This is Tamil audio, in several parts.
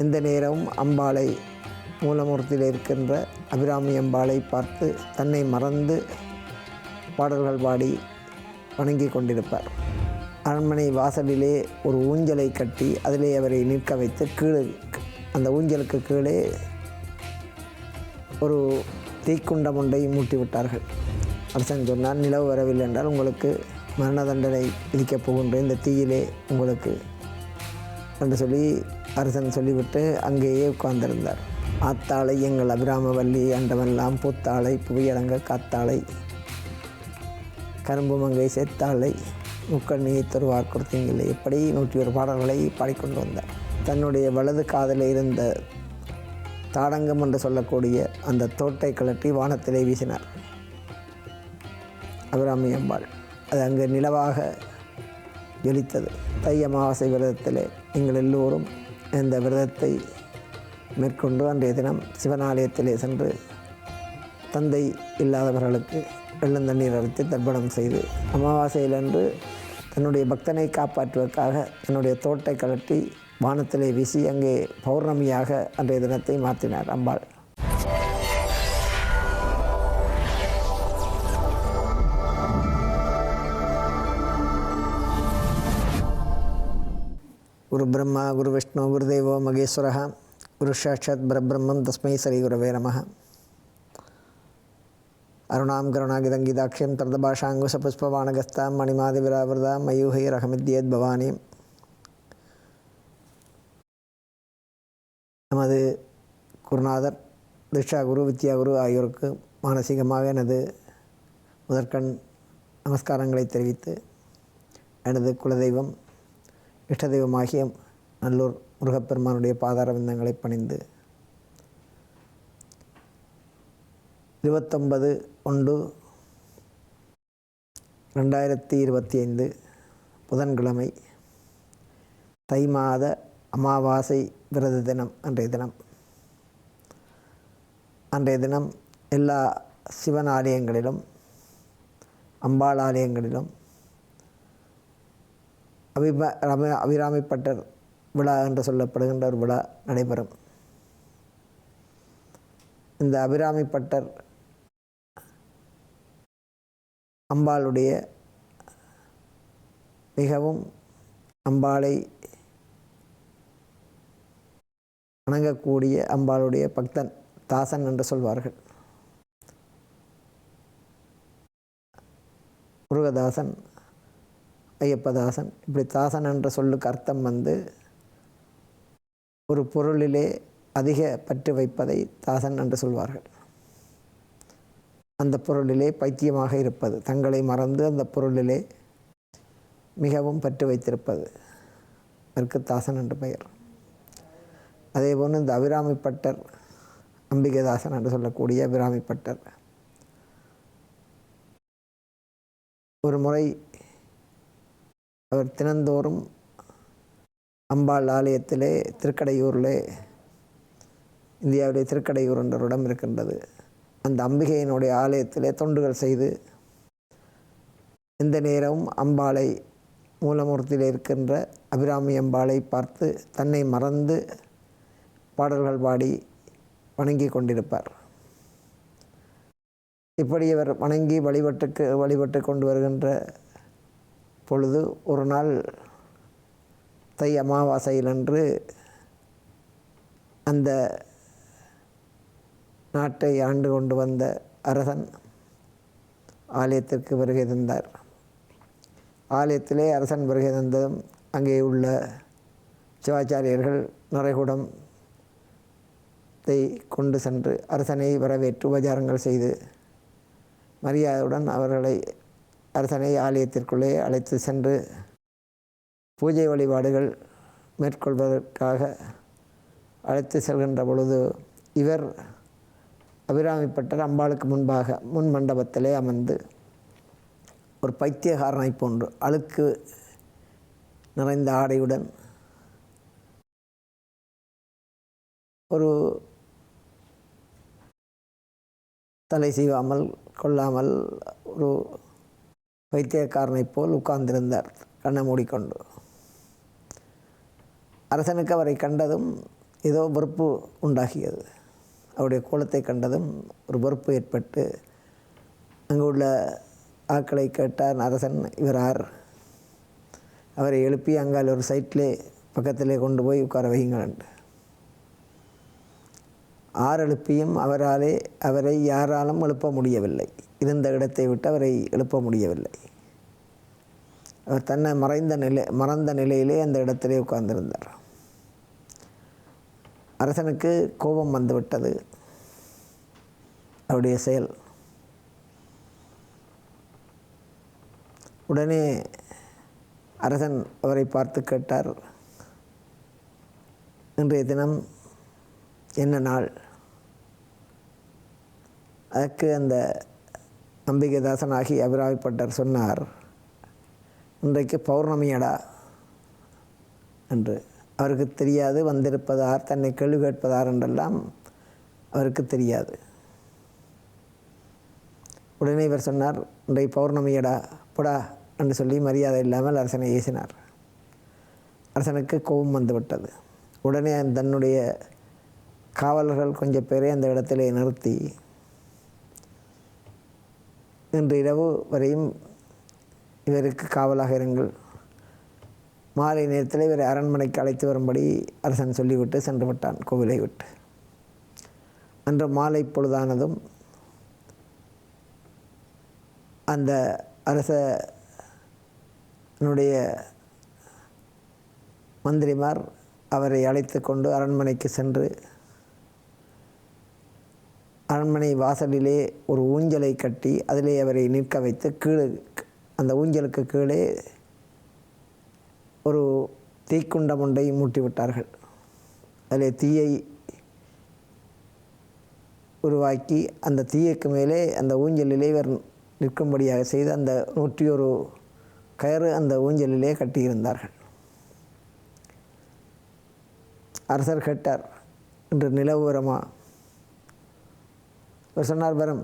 இந்த நேரமும் அம்பாளை மூலமூர்த்தியில் இருக்கின்ற அபிராமி அம்பாளை பார்த்து தன்னை மறந்து பாடல்கள் பாடி வணங்கி கொண்டிருப்பார். அரண்மனை வாசலிலே ஒரு ஊஞ்சலை கட்டி அதிலே அவரை நிற்க வைத்து கீழே அந்த ஊஞ்சலுக்கு கீழே ஒரு தீக்குண்டம் ஒன்றை மூட்டி விட்டார்கள் அரசன் சொன்னார் நிலவு வரவில்லை என்றால் உங்களுக்கு மரண தண்டனை விதிக்கப் போகின்ற இந்த தீயிலே உங்களுக்கு என்று சொல்லி அரசன் சொல்லிவிட்டு அங்கேயே உட்கார்ந்திருந்தார். ஆத்தாளை எங்கள் அபிராமவல்லி அண்டவெல்லாம் பூத்தாளை புவியடங்க காத்தாளை கரும்பு மங்கை சேத்தாளை முக்கண்ணியை தருவார் கொடுத்தீங்களே இப்படி நூற்றி ஒரு பாடல்களை பாடிக்கொண்டு வந்தார். தன்னுடைய வலது காதில் இருந்த தாடங்கம் என்று சொல்லக்கூடிய அந்த தோட்டை கலட்டி வானத்திலே வீசினார். அபிராமி அம்பாள் அது அங்கு நிலவாக ஜொலித்தது. தை அமாவாசை விரதத்திலே நீங்கள் எல்லோரும் இந்த விரதத்தை மேற்கொண்டு அன்றைய தினம் சிவனாலயத்திலே சென்று தந்தை இல்லாதவர்களுக்கு வெள்ளந்தண்ணீர் அரைத்து தர்ப்பணம் செய்து அமாவாசையிலன்று தன்னுடைய பக்தனை காப்பாற்றுவதற்காக தன்னுடைய தோட்டை கழட்டி வானத்திலே வீசி அங்கே பௌர்ணமியாக அன்றைய தினத்தை மாற்றினார் அம்பாள். குரு பிரம்மா குரு விஷ்ணு குருதேவோ மகேஸ்வர குரு சாட்சாத் பரபிரம்மம் தஸ்மை ஸ்ரீ குரவே நம. அருணாம் கருணாகிதங்கிதாட்சியம் தர்தபாஷாங்குசபுஷ்பவானகஸ்தாம் மணிமாதிவிராவிரதாம் மயூஹை ரகமித்யத் பவானி. நமது குருநாதர் திக்ஷா குரு வித்யா குரு ஆகியோருக்கு மானசீகமாக எனது முதற்கண் நமஸ்காரங்களை தெரிவித்து எனது குலதெய்வம் இஷ்டதெய்வமாகிய நல்லூர் முருகப்பெருமானுடைய பாதார விந்தங்களை பணிந்து இருபத்தொன்பது ஒன்று ரெண்டாயிரத்தி இருபத்தி ஐந்து புதன்கிழமை தை மாத அமாவாசை விரத தினம் அன்றைய தினம். அன்றைய தினம் எல்லா சிவன் ஆலயங்களிலும் அம்பாள் ஆலயங்களிலும் அபிப ரம அபிராமிப்பட்டர் விழா என்று சொல்லப்படுகின்ற ஒரு விழா நடைபெறும். இந்த அபிராமிப்பட்டர் அம்பாளுடைய மிகவும் அம்பாளை வணங்கக்கூடிய அம்பாளுடைய பக்தன் தாசன் என்று சொல்வார்கள். முருகதாசன் ஐயப்பதாசன். இப்படி தாசன் என்ற சொல்லுக்கு அர்த்தம் வந்து ஒரு பொருளிலே அதிக பற்று வைப்பதை தாசன் என்று சொல்வார்கள். அந்த பொருளிலே பைத்தியமாக இருப்பது தங்களை மறந்து அந்த பொருளிலே மிகவும் பற்று வைத்திருப்பது. அதற்கு தாசன் என்று பெயர். அதேபோல் இந்த அபிராமிப்பட்டர் அம்பிகைதாசன் என்று சொல்லக்கூடிய அபிராமிப்பட்டர். ஒரு முறை அவர் தினந்தோறும் அம்பாள் ஆலயத்திலே திருக்கடையூரில் இந்தியாவிலே திருக்கடையூர் என்ற இடம் இருக்கின்றது. அந்த அம்பிகையினுடைய ஆலயத்திலே தொண்டுகள் செய்து எந்த நேரமும் அம்பாளை மூலமூர்த்தியில் இருக்கின்ற அபிராமி அம்பாளை பார்த்து தன்னை மறந்து பாடல்கள் பாடி வணங்கி கொண்டிருப்பார். இப்படி அவர் வணங்கி வழிபட்டுக்கு வழிபட்டு கொண்டு வருகின்ற பொழுது ஒரு நாள் தை அமாவாசையிலன்று அந்த நாட்டை ஆண்டு கொண்டு வந்த அரசன் ஆலயத்திற்கு வருகை தந்தார். ஆலயத்திலே அரசன் வருகை தந்ததும் அங்கே உள்ள சிவாச்சாரியர்கள் நிறைகுடம் கொண்டு சென்று அரசனை வரவேற்று உபச்சாரங்கள் செய்து மரியாதையுடன் அவர்களை அரசனை ஆலயத்திற்குள்ளே அழைத்து சென்று பூஜை வழிபாடுகள் மேற்கொள்வதற்காக அழைத்து செல்கின்ற பொழுது இவர் அபிராமிப்பட்டர் அம்பாளுக்கு முன்பாக முன் மண்டபத்திலே அமர்ந்து ஒரு பைத்தியகாரனை போன்று அழுக்கு நிறைந்த ஆடையுடன் ஒரு தலை செய்வாமல் கொள்ளாமல் ஒரு வைத்தியக்காரனைப் போல் உட்கார்ந்திருந்தார் கண்ணை மூடிக்கொண்டு. அரசனுக்கு அவரை கண்டதும் ஏதோ வெறுப்பு உண்டாகியது. அவருடைய கோலத்தை கண்டதும் ஒரு வெறுப்பு ஏற்பட்டு அங்கே உள்ள ஆக்களை கேட்டார் அரசன் இவர் ஆர் அவரை எழுப்பி அங்கால் ஒரு சைட்டிலே பக்கத்திலே கொண்டு போய் உட்கார வையுங்கள் ஆறு எழுப்பியும் அவராலே அவரை யாராலும் எழுப்ப முடியவில்லை. இருந்த இடத்தை விட்டு அவரை எழுப்ப முடியவில்லை. அவர் தன்னை மறைந்த நிலை மறந்த நிலையிலே அந்த இடத்திலே உட்கார்ந்திருந்தார். அரசனுக்கு கோபம் வந்துவிட்டது. அவருடைய செயல். உடனே அரசன் அவரை பார்த்து கேட்டார் இன்றைய தினம் என்ன நாள்? அதற்கு அந்த அம்பிகைதாசனாகி அபிராமிப்பட்டர் சொன்னார் இன்றைக்கு பௌர்ணமியடா என்று. அவருக்கு தெரியாது வந்திருப்பதார் தன்னை கேள்வி கேட்பதார் என்றெல்லாம் அவருக்கு தெரியாது. உடனே இவர் சொன்னார் இன்றை பௌர்ணமியடா புடா என்று சொல்லி மரியாதை இல்லாமல் அரசனை ஏசினார். அரசனுக்கு கோபம் வந்துவிட்டது. உடனே தன்னுடைய காவலர்கள் கொஞ்சம் பேரை அந்த இடத்திலே நிறுத்தி இன்று இரவு வரையும் இவருக்கு காவலாக இருங்கள். மாலை நேரத்தில் இவரை அரண்மனைக்கு அழைத்து வரும்படி அரசன் சொல்லிவிட்டு சென்று விட்டான் கோவிலை விட்டு. அன்று மாலை பொழுதானதும் அந்த அரசனுடைய மந்திரிமார் அவரை அழைத்து கொண்டு அரண்மனைக்கு சென்று அரண்மனை வாசலிலே ஒரு ஊஞ்சலை கட்டி அதிலே அவரை நிற்க வைத்து கீழே அந்த ஊஞ்சலுக்கு கீழே ஒரு தீக்குண்டம் ஒன்றை மூட்டி விட்டார்கள் அதில் தீயை உருவாக்கி அந்த தீயக்கு மேலே அந்த ஊஞ்சலிலே இவர் நிற்கும்படியாக செய்து அந்த நூற்றி ஒரு கயிறு அந்த ஊஞ்சலிலே கட்டியிருந்தார்கள். அரசர் கேட்டார் இன்று நிலவு இவர் சொன்னார் வரும்.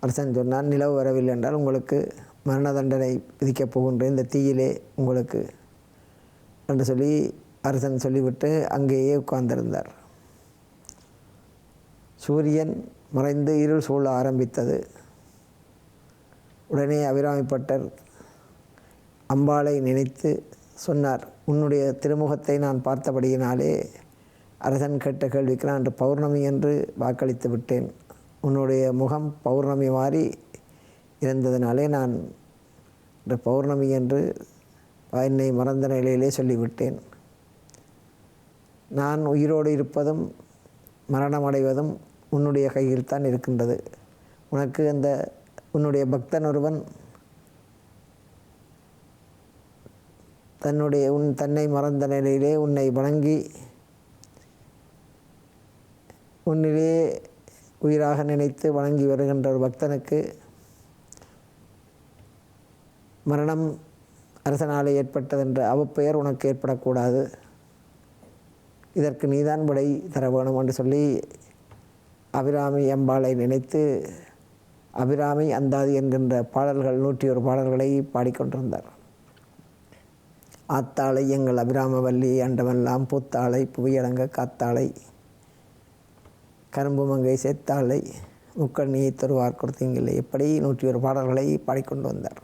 அரசன் சொன்னார் நிலவு வரவில்லை என்றால் உங்களுக்கு மரண தண்டனை விதிக்கப் போகின்ற இந்த தீயிலே உங்களுக்கு என்று சொல்லி அரசன் சொல்லிவிட்டு அங்கேயே உட்கார்ந்திருந்தார். சூரியன் மறைந்து இருள் சூழ ஆரம்பித்தது. உடனே அபிராமிப்பட்டர் அம்பாளை நினைத்து சொன்னார் உன்னுடைய திருமுகத்தை நான் பார்த்தபடியினாலே அரசன் கேட்ட கேள்விக்கு நான் பௌர்ணமி என்று வாக்களித்து விட்டேன். உன்னுடைய முகம் பௌர்ணமி மாறி இருந்ததினாலே நான் இன்று பௌர்ணமி என்று என்னை மறந்த நிலையிலே சொல்லிவிட்டேன். நான் உயிரோடு இருப்பதும் மரணமடைவதும் உன்னுடைய கையில் தான் இருக்கின்றது. உனக்கு அந்த உன்னுடைய பக்தன் ஒருவன் தன்னுடைய உன் தன்னை மறந்த நிலையிலே உன்னை வணங்கி உன்னிலே உயிராக நினைத்து வணங்கி வருகின்ற ஒரு பக்தனுக்கு மரணம் அரசனாலே ஏற்பட்டதென்ற அவப்பெயர் உனக்கு ஏற்படக்கூடாது. இதற்கு நீதான் விடை தர வேணும் என்று சொல்லி அபிராமி அம்பாளை நினைத்து அபிராமி அந்தாதி என்கின்ற பாடல்கள் நூற்றி ஒரு பாடல்களை பாடிக்கொண்டிருந்தார். ஆத்தாளை எங்கள் அபிராமவல்லி அண்டமெல்லாம் பூத்தாளை புவியடங்க காத்தாளை கரும்பு மங்கை சேத்தாளை முக்கண்ணியை தருவார் கொடுத்தீங்களே. எப்படி நூற்றி ஒரு பாடல்களை பாடிக்கொண்டு வந்தார்?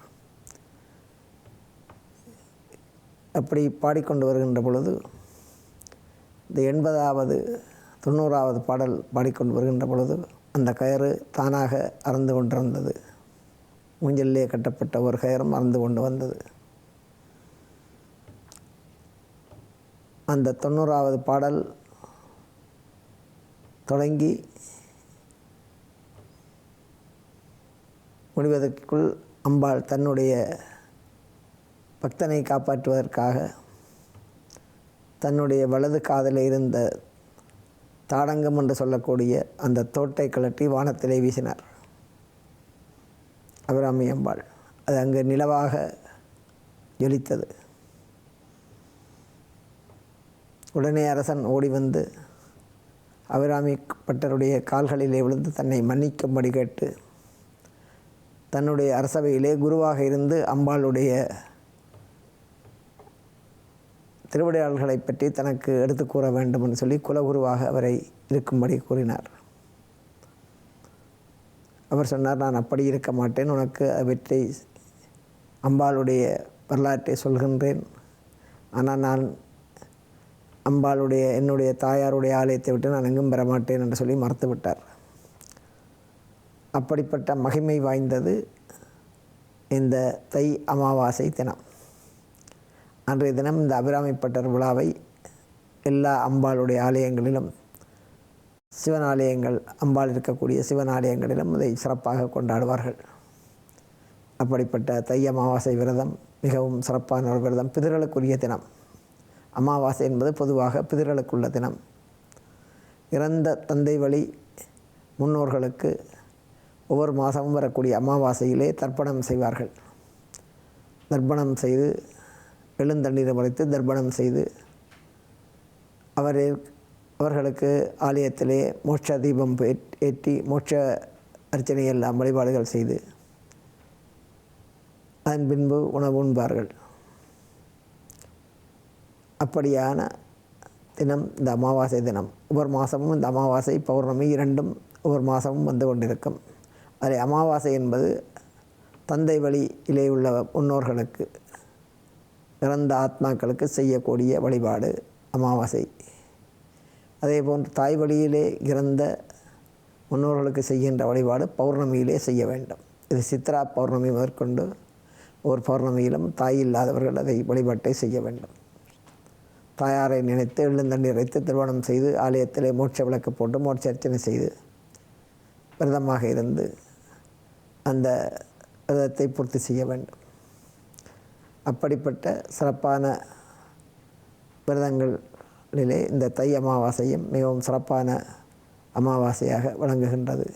அப்படி பாடிக்கொண்டு வருகின்ற பொழுது இந்த எண்பதாவது தொண்ணூறாவது பாடல் பாடிக்கொண்டு வருகின்ற பொழுது அந்த கயிறு தானாக அறந்து கொண்டிருந்தது. ஊஞ்சலிலே கட்டப்பட்ட ஒரு கயிறும் அறந்து கொண்டு வந்தது. அந்த தொண்ணூறாவது பாடல் தொடங்கி முடிவதற்குள் அம்பாள் தன்னுடைய பக்தனை காப்பாற்றுவதற்காக தன்னுடைய வலது காதில் இருந்த தாடங்கம் என்று சொல்லக்கூடிய அந்த தோட்டை கழட்டி வானத்திலே வீசினார். அபிராமி அம்பாள் அது அங்கு நிலவாக ஜொலித்தது. உடனே அரசன் ஓடி வந்து அபிராமி பட்டருடைய கால்களிலே விழுந்து தன்னை மன்னிக்கும்படி கேட்டு தன்னுடைய அரசவையிலே குருவாக இருந்து அம்பாளுடைய திருவிடையாளர்களை பற்றி தனக்கு எடுத்து கூற வேண்டும் என்று சொல்லி குலகுருவாக அவரை இருக்கும்படி கூறினார். அவர் சொன்னார் நான் அப்படி இருக்க மாட்டேன். உனக்கு அவற்றை அம்பாளுடைய வரலாற்றை சொல்கின்றேன். ஆனால் நான் அம்பாளுடைய என்னுடைய தாயாருடைய ஆலயத்தை விட்டு நான் எங்கும் பெறமாட்டேன் என்று சொல்லி மறுத்து விட்டார் அப்படிப்பட்ட மகிமை வாய்ந்தது இந்த தை அமாவாசை தினம். அன்றைய தினம் இந்த அபிராமிப்பட்டர் விழாவை எல்லா அம்பாளுடைய ஆலயங்களிலும் சிவன் ஆலயங்கள் அம்பாள் இருக்கக்கூடிய சிவன் ஆலயங்களிலும் இதை சிறப்பாக கொண்டாடுவார்கள். அப்படிப்பட்ட தை அமாவாசை விரதம் மிகவும் சிறப்பான ஒரு விரதம். பிதர்களுக்குரிய தினம். அமாவாசை என்பது பொதுவாக பிதர்களுக்குள்ள தினம். இறந்த தந்தை வழி முன்னோர்களுக்கு ஒவ்வொரு மாதமும் வரக்கூடிய அமாவாசையிலே தர்ப்பணம் செய்வார்கள். தர்ப்பணம் செய்து எழுந்தண்ணீரை வளைத்து தர்ப்பணம் செய்து அவரை அவர்களுக்கு ஆலயத்திலே மோட்ச தீபம் ஏற்- ஏற்றி மோட்ச அர்ச்சனை எல்லாம் வழிபாடுகள் செய்து அதன் பின்பு உணவு உண்பார்கள். அப்படியான தினம் இந்த அமாவாசை தினம். ஒவ்வொரு மாதமும் இந்த அமாவாசை பௌர்ணமி இரண்டும் ஒவ்வொரு மாதமும் வந்து கொண்டிருக்கும். அதில் அமாவாசை என்பது தந்தை வழியிலே உள்ள முன்னோர்களுக்கு இறந்த ஆத்மாக்களுக்கு செய்யக்கூடிய வழிபாடு அமாவாசை. அதே போன்று தாய் வழியிலே இறந்த முன்னோர்களுக்கு செய்கின்ற வழிபாடு பௌர்ணமியிலே செய்ய வேண்டும். இது சித்ரா பௌர்ணமி முதற்கொண்டு ஒவ்வொரு பௌர்ணமியிலும் தாய் இல்லாதவர்கள் அதை வழிபாட்டை செய்ய வேண்டும். தாயாரை நினைத்து எள்ளுந்தண்ணீர் வைத்து திருமணம் செய்து ஆலயத்திலே மோட்ச விளக்கு போட்டு மோட்ச அர்ச்சனை செய்து விரதமாக இருந்து அந்த விரதத்தை பூர்த்தி செய்ய வேண்டும். அப்படிப்பட்ட சிறப்பான விரதங்களிலே இந்த தை அமாவாசையும் மிகவும் சிறப்பான அமாவாசையாக விளங்குகின்றது.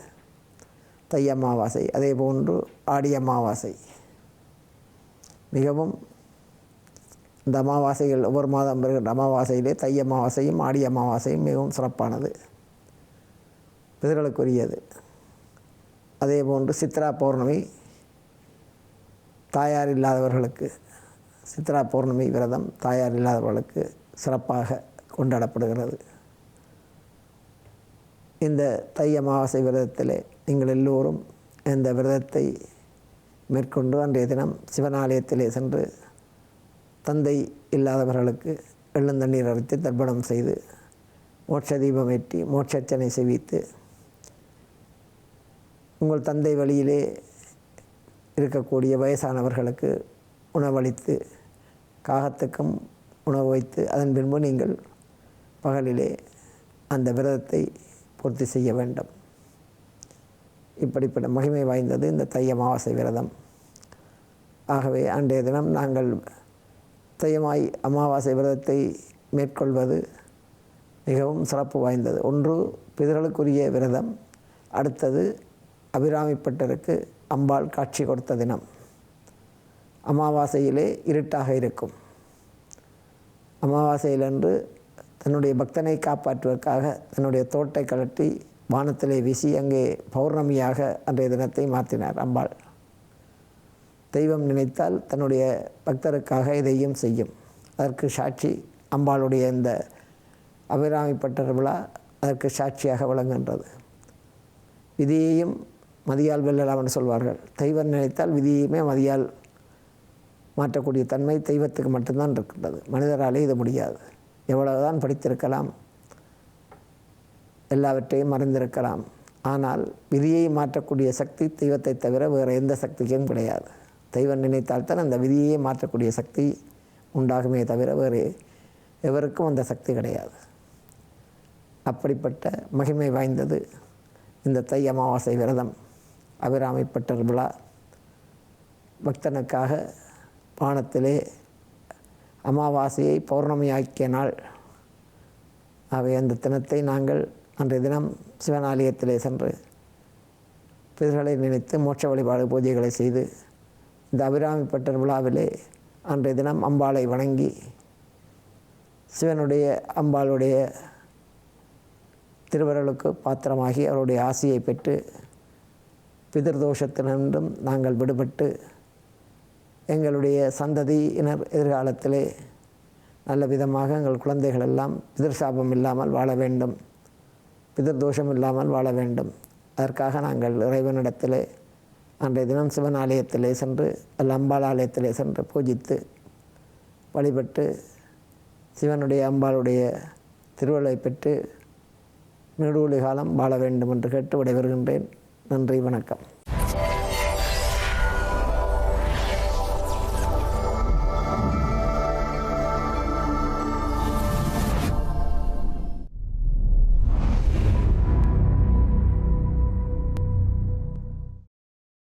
தை அமாவாசை அதே போன்று ஆடி அமாவாசை மிகவும் இந்த அமாவாசைகள் ஒவ்வொரு மாதம் வருகின்ற அமாவாசையிலே தை அமாவாசையும் ஆடி அமாவாசையும் மிகவும் சிறப்பானது. பிதர்களுக்குரியது. அதே போன்று சித்ரா பௌர்ணமி தாயார் இல்லாதவர்களுக்கு சித்ரா பௌர்ணமி விரதம் தாயார் இல்லாதவர்களுக்கு சிறப்பாக கொண்டாடப்படுகிறது. இந்த தை அமாவாசை விரதத்திலே நீங்கள் எல்லோரும் இந்த விரதத்தை மேற்கொண்டு அன்றைய தினம் சிவனாலயத்திலே சென்று தந்தை இல்லாதவர்களுக்கு எள்ளுந்தண்ணீர் அரைத்து தர்ப்பணம் செய்து மோட்ச தீபம் ஏற்றி மோட்சர்ச்சனை செவித்து உங்கள் தந்தை வழியிலே இருக்கக்கூடிய வயசானவர்களுக்கு உணவளித்து காகத்துக்கும் உணவு வைத்து அதன் பின்பு நீங்கள் பகலிலே அந்த விரதத்தை பூர்த்தி செய்ய வேண்டும். இப்படிப்பட்ட மகிமை வாய்ந்தது இந்த தை அமாவாசை விரதம். ஆகவே அன்றைய தினம் நாங்கள் தையமாய் அமாவாசை விரதத்தை மேற்கொள்வது மிகவும் சிறப்பு வாய்ந்தது. ஒன்று பிதர்களுக்குரிய விரதம். அடுத்தது அபிராமிப்பட்டருக்கு அம்பாள் காட்சி கொடுத்த தினம். அமாவாசையிலே இருட்டாக இருக்கும். அமாவாசையிலன்று தன்னுடைய பக்தனை காப்பாற்றுவதற்காக தன்னுடைய தோட்டை கழட்டி வானத்திலே வீசி அங்கே பௌர்ணமியாக அன்றைய தினத்தை மாற்றினார் அம்பாள். தெய்வம் நினைத்தால் தன்னுடைய பக்தருக்காக இதையும் செய்யும். அதற்கு சாட்சி அம்பாளுடைய இந்த அபிராமிப்பட்டர் விழா அதற்கு சாட்சியாக விளங்குகின்றது. விதியையும் மதியால் வெல்லலாம் என்று சொல்வார்கள். தெய்வம் நினைத்தால் விதியையுமே மதியால் மாற்றக்கூடிய தன்மை தெய்வத்துக்கு மட்டும்தான் இருக்கின்றது. மனிதராலே இது முடியாது. எவ்வளவுதான் படித்திருக்கலாம் எல்லாவற்றையும் மறைந்திருக்கலாம் ஆனால் விதியை மாற்றக்கூடிய சக்தி தெய்வத்தை தவிர வேறு எந்த சக்திக்கும் கிடையாது. தெய்வம் நினைத்தால்தான் அந்த விதியே மாற்றக்கூடிய சக்தி உண்டாகுமே தவிர வேறு எவருக்கும் அந்த சக்தி கிடையாது. அப்படிப்பட்ட மகிமை வாய்ந்தது இந்த தை அமாவாசை விரதம். அபிராமிப்பட்டர் விழா. பக்தனுக்காக பானத்திலே அமாவாசையை பௌர்ணமியாக்கிய நாள். அவை அந்த தினத்தை நாங்கள் அன்றைய தினம் சிவனாலயத்திலே சென்று பிதர்களை நினைத்து மோட்ச வழிபாடு பூஜைகளை செய்து இந்த அபிராமிப்பட்டர் விழாவிலே அன்றைய தினம் அம்பாளை வணங்கி சிவனுடைய அம்பாளுடைய திருவருளுக்கு பாத்திரமாகி அவருடைய ஆசையை பெற்று பிதிர்தோஷத்தினின்றும் நாங்கள் விடுபட்டு எங்களுடைய சந்ததியினர் எதிர்காலத்திலே நல்ல விதமாக எங்கள் குழந்தைகள் எல்லாம் பிதிர்சாபம் இல்லாமல் வாழ வேண்டும் பிதிர்தோஷம் இல்லாமல் வாழ வேண்டும். அதற்காக நாங்கள் இறைவனிடத்திலே அன்றைய தினம் சிவன் ஆலயத்திலே சென்று அல்ல அம்பாள் ஆலயத்திலே சென்று பூஜித்து வழிபட்டு சிவனுடைய அம்பாளுடைய திருவள்ளை பெற்று நெடுவழி காலம் வாழ வேண்டும் என்று கேட்டு விடைபெறுகின்றேன். நன்றி வணக்கம்.